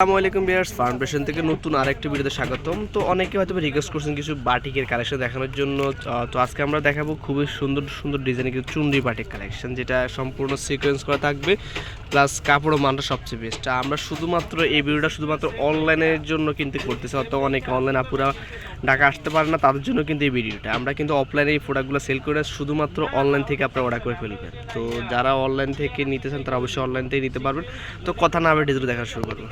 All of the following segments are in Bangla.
আসসালামু আলাইকুম বিয়ার্স ফাউন্ডেশন থেকে নতুন আরেকটি ভিডিওতে স্বাগতম। তো অনেকে হয়তো রিকোয়েস্ট করছেন কিছু বাটিকের কালেকশন দেখানোর জন্য। তো আজকে আমরা দেখাবো খুবই সুন্দর সুন্দর ডিজাইনের কিছু চুনরি বাটিক কালেকশন যেটা সম্পূর্ণ সিকোয়েন্স করা থাকবে প্লাস কাপড় ও মানটা সবচেয়ে বেস্ট আমরা শুধুমাত্র এই ভিডিওটা শুধুমাত্র অনলাইনের জন্য কিন্তু করতেছি অত অনেকে অনলাইন আপুরা ঢাকা আসতে পারে না, তাদের জন্য কিন্তু এই ভিডিওটা আমরা কিন্তু অফলাইনে এই প্রোডাক্টগুলো সেল করে শুধুমাত্র অনলাইন থেকে আপনারা অর্ডার করে ফেলবেন তো যারা অনলাইন থেকে নিতে চান, তারা অবশ্যই অনলাইন থেকে নিতে পারবেন। তো কথা না আমি ডিজাইন দেখা শুরু করব।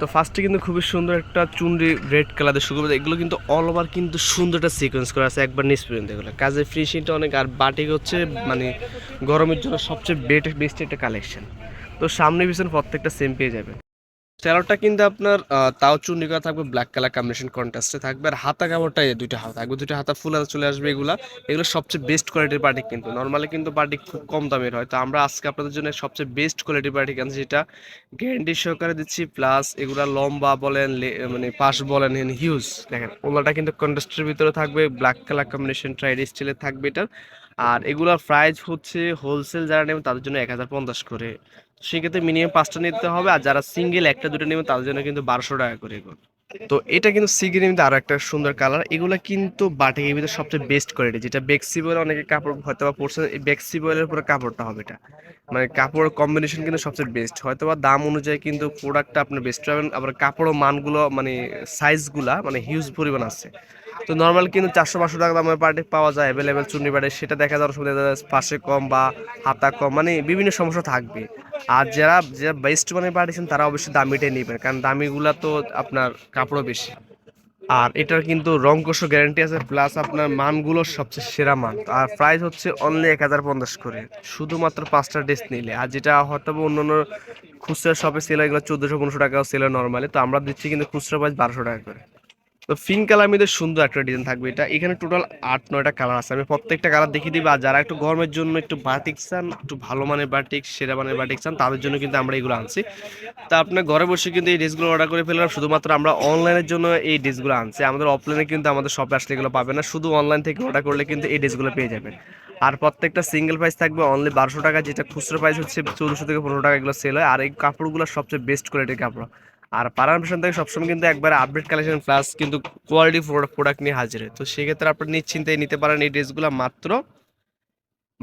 তো ফার্স্টে কিন্তু খুবই সুন্দর একটা চুনরি রেড কালারের শুরু করবে এগুলো কিন্তু অল ওভার কিন্তু সুন্দর একটা সিকোয়েন্স করা আছে একবার নিচ পর্যন্ত এগুলো। কাজে ফিনিশিংটা অনেক, আর বাটিক হচ্ছে মানে গরমের জন্য সবচেয়ে বেট বেস্ট একটা কালেকশন তো সামনে পিছনে প্রত্যেকটা সেম পেয়ে যাবে স্যালোডটা কিন্তু আপনার তাও চুন্নি করা থাকবে ব্ল্যাক কালার কম্বিনেশন কন্ট্রাস্টে থাকবে। আর হাতা কাপড়টা দুইটা হাতা থাকবে দুইটা হাতা ফুল হাতা চলে আসবে এগুলা। এগুলো সবচেয়ে বেস্ট কোয়ালিটির পার্টি কিন্তু। নর্মালি কিন্তু পার্টি খুব কম দামের হয়। তো আমরা আজকে আপনাদের জন্য সবচেয়ে বেস্ট কোয়ালিটির পার্টি আনছি যেটা গ্যারান্টি সহকারে দিচ্ছি প্লাস এগুলা লম্বা বলেন মানে পাশ বলেন হিউজ দেখেন ওগুলাটা কিন্তু কন্ট্রাস্টের ভিতরে থাকবে ব্ল্যাক কালার কম্বিনেশন ট্রাইড স্টিলের থাকবে এটার। আর এগুলোর প্রাইস হচ্ছে হোলসেল যারা নেবেন তাদের জন্য এক হাজার পঞ্চাশ করে। সেক্ষেত্রে মিনিমাম পাঁচটা নিতে হবে আর যারা সিঙ্গেল একটা, দুটো নেবেন তাদের জন্য কিন্তু বারোশো টাকা করে এগুলো। তো এটা কিন্তু সিগির মধ্যে আরও একটা সুন্দর কালার এগুলো কিন্তু বাটিকের ভিতরে সবচেয়ে বেস্ট কোয়ালিটি যেটা বেক্সি বলে অনেকে কাপড় হয়তো বা পড়ছে এই বেক্সি বয়েলের উপরে কাপড়টা হবে এটা। মানে কাপড় কম্বিনেশন কিন্তু সবচেয়ে বেস্ট হয়তো বা দাম অনুযায়ী কিন্তু প্রোডাক্টটা আপনার বেস্ট পাবেন, আবার কাপড় মানগুলো মানে সাইজগুলা মানে হিউজ পরিমাণ আছে। তো নর্মাল কিন্তু চারশো পাঁচশো টাকা দামের পার্টি পাওয়া যায় অ্যাভেলেবেল চুন্নি বাটে সেটা দেখা যাওয়ার সুবিধা দেখা যায় পাশে কম বা হাতা কম মানে বিভিন্ন সমস্যা থাকবে। আর যারা যারা বেস্ট মানে পাঠিয়েছেন তারা অবশ্যই দামিটাই নেবেন, কারণ দামিগুলা তো আপনার কাপড়ও বেশি। আর এটার কিন্তু রং গ্যারান্টি আছে প্লাস আপনার মানগুলো সবচেয়ে সেরা মান। আর প্রাইস হচ্ছে অনলি এক হাজার পঞ্চাশ করে, শুধুমাত্র পাঁচটা ড্রেস নিলে। আর যেটা হয়তো অন্য অন্য খুচরা শপে সেল হয়, এগুলো চোদ্দোশো পনেরোশো টাকাও সেল হয় নর্মালি তো আমরা দিচ্ছি কিন্তু খুচরা প্রাইস বারোশো টাকা করে। তো কালার মধ্যে সুন্দর একটা ডিজাইন থাকবে এটা। এখানে টোটাল আট, নয়টা কালার আছে। আমি প্রত্যেকটা কালার দেখিয়ে দিই আর যারা একটু গরমের জন্য একটু বাটিক চান, একটু ভালো মানের বাটিক সেরা মানের বাটিক চান, তাদের জন্য কিন্তু আমরা এগুলো আনছি। তা আপনার ঘরে বসে কিন্তু এই ড্রেসগুলো অর্ডার করে ফেললাম। শুধুমাত্র আমরা অনলাইনের জন্য এই ড্রেসগুলো আনছি। আমাদের অফলাইনে কিন্তু আমাদের শপে আসলে এগুলো পাবে না। শুধু অনলাইন থেকে অর্ডার করলে কিন্তু এই ড্রেসগুলো পেয়ে যাবেন। আর প্রত্যেকটা সিঙ্গেল প্রাইস থাকবে অনলি বারোশো টাকা, যেটা খুচরো প্রাইস হচ্ছে চৌদ্দশো থেকে পনেরো টাকা এগুলো সেল হয়। আর এই কাপড়গুলো সবচেয়ে বেস্ট কোয়ালিটির কাপড়। আর পারমিশন থেকে সবসময় কিন্তু একবারে আপডেট কালেকশন প্লাস কিন্তু কোয়ালিটি প্রোডাক্ট নিয়ে হাজির হয়। তো সেক্ষেত্রে আপনি নিশ্চিন্তায় নিতে পারেন এই ড্রেসগুলো মাত্র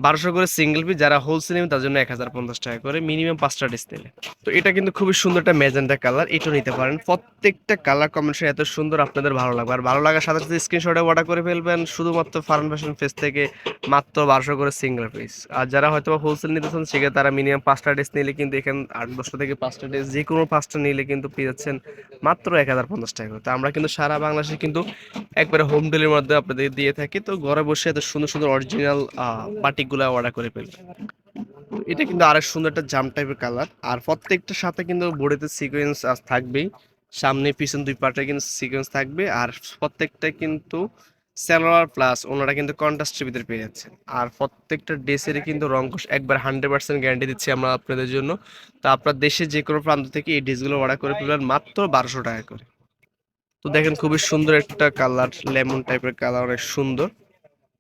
বারোশো করে সিঙ্গেল পিস যারা হোলসেল নেবেন তার জন্য এক হাজার পঞ্চাশ টাকা করে মিনিমাম পাঁচটা ড্রেস নিলে। তো এটা কিন্তু খুবই সুন্দর একটা ম্যাজেন্টা কালার এটাও নিতে পারেন। প্রত্যেকটা কালার কম্বিনেশন এত সুন্দর, আপনাদের ভালো লাগবে। আর ভালো লাগার সাথে সাথে স্ক্রিনশটে অর্ডার করে ফেলবেন, শুধুমাত্র ফারান ফ্যাশন ফেস থেকে মাত্র বারোশো করে সিঙ্গেল পিস আর যারা হয়তো হোলসেল নিতে চান, সেক্ষেত্রে তারা মিনিমাম পাঁচটা ড্রেস নিলে কিন্তু এখানে আট দশটা থেকে পাঁচটা ড্রেস যে কোনো পাঁচটা নিলে কিন্তু পেয়ে যাচ্ছেন মাত্র এক হাজার পঞ্চাশ টাকা করে। তো আমরা কিন্তু সারা বাংলাদেশে কিন্তু একবারে হোম ডেলিভারির মধ্যে আপনাদের দিয়ে থাকি। তো ঘরে বসে এত সুন্দর সুন্দর অরিজিনাল বাটিকগুলো অর্ডার করে ফেলবেন এটা কিন্তু আরেক সুন্দর একটা জাম টাইপের কালার আর প্রত্যেকটার সাথে কিন্তু বডিতে সিকোয়েন্স থাকবেই। সামনে, পিছন দুই পার্টে কিন্তু সিকোয়েন্স থাকবে। আর প্রত্যেকটা কিন্তু সেলোয়ার প্লাস ওনারা কিন্তু কন্ট্রাস্টের ভিতরে পেয়ে যাচ্ছেন আর প্রত্যেকটা ড্রেসেরই কিন্তু রঙ্কশ একবার হান্ড্রেড পার্সেন্ট গ্যারান্টি দিচ্ছি আমরা আপনাদের জন্য। তো আপনার দেশে যে কোনো প্রান্ত থেকে এই ড্রেসগুলো অর্ডার করে ফেলবেন মাত্র বারোশো টাকা করে। তো দেখেন খুবই সুন্দর একটা কালার লেমন টাইপের কালার অনেক সুন্দর।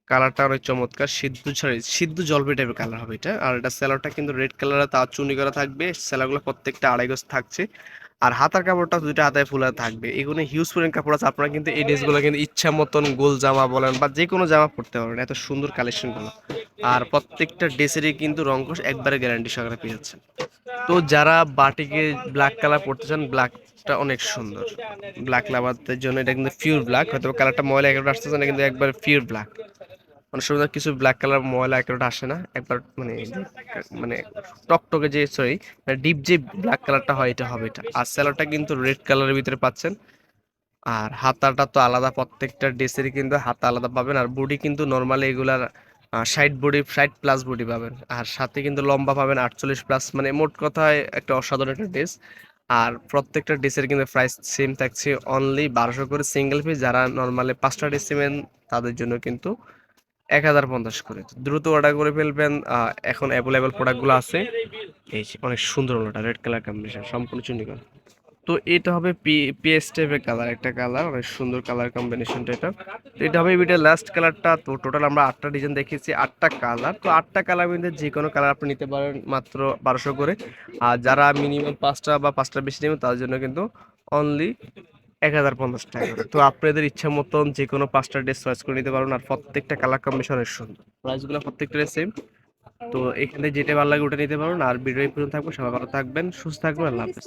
কালারটা অনেক চমৎকার। সিদ্ধ সরি সিদ্ধ জলপাই টাইপের কালার হবে এটা। আর এটা স্যালাডটা কিন্তু রেড কালারে তার চুনি করা থাকবে। স্যালাডগুলো প্রত্যেকটা আড়াই গজ থাকছে। আর হাতার কাপড়টা দুইটা হাতায় ফুলা থাকবে। এগুলো হিউজ পরিমাণ কাপড় আছে। আপনারা কিন্তু এই ড্রেসগুলো কিন্তু ইচ্ছা মতন গোল জামা বলেন বা যে কোনো জামা পরতে পারবেন। এত সুন্দর কালেকশনগুলো আর প্রত্যেকটা ড্রেসেরই কিন্তু রঙ্কশ একবারে গ্যারান্টি সহকারে পেয়ে যাচ্ছেন। তো যারা বাটিকে ব্ল্যাক কালার পরতে চান ব্ল্যাকটা অনেক সুন্দর। ব্ল্যাক লাভারদের জন্য এটা কিন্তু পিওর ব্ল্যাক হয়তো কালারটা ময়লা একেবারে আসতেছে না, কিন্তু একবার পিওর ব্ল্যাক অনেক সময় কিছু ব্ল্যাক কালার ময়লা একেবারে আসে না, একবার মানে মানে টকটকে যে সরি ডিপ যে ব্ল্যাক কালারটা হয় এটা হবে এটা। আর স্যালোটা কিন্তু রেড কালারের ভিতরে পাচ্ছেন। আর হাতাটা তো আলাদা, প্রত্যেকটা ড্রেসেরই কিন্তু হাতা আলাদা পাবেন। আর বডি কিন্তু নর্মালি এগুলার ষাট বডি ষাট প্লাস বডি পাবেন। আর সাথে কিন্তু লম্বা পাবেন আটচল্লিশ প্লাস মানে মোট কথায় একটা অসাধারণ একটা ড্রেস আর প্রত্যেকটা ড্রেসের কিন্তু প্রাইস সেম থাকছে অনলি বারোশো করে সিঙ্গেল পিস যারা নর্মালি পাঁচটা ড্রেস নেবেন, তাদের জন্য কিন্তু এক হাজার পঞ্চাশ করে। দ্রুত অর্ডার করে ফেলবেন এখন অ্যাভেলেবেল প্রোডাক্টগুলো আছে। এই অনেক সুন্দর ওটা রেড কালার কম্বিনেশন সম্পূর্ণ চুনি তো এটা হবে পি পিএস টাইপের কালার একটা কালার অনেক সুন্দর কালার কম্বিনেশনটা এটা তো এটা হবে ভিডিও লাস্ট কালারটা তো টোটাল আমরা আটটা ডিজাইন দেখিয়েছি, আটটা কালার তো আটটা কালার মধ্যে যে কোনো কালার আপনি নিতে পারেন মাত্র বারোশো করে। আর যারা মিনিমাম পাঁচটা বা পাঁচটা বেশি নেবেন তার জন্য কিন্তু অনলি এক হাজার পঞ্চাশ টাকা। তো আপনাদের ইচ্ছা মতন যে কোনো পাঁচটা ড্রেস চয়েস করে নিতে পারুন, আর প্রত্যেকটা কালার কম্বিনেশনের সুন্দর প্রাইসগুলো প্রত্যেকটা সেম তো এখানে যেটা ভালো লাগে ওটা নিতে পারুন, আর ভিডিও পর্যন্ত থাকব। সবাই ভালো থাকবেন, সুস্থ থাকবেন, আল্লাহ হাফেজ।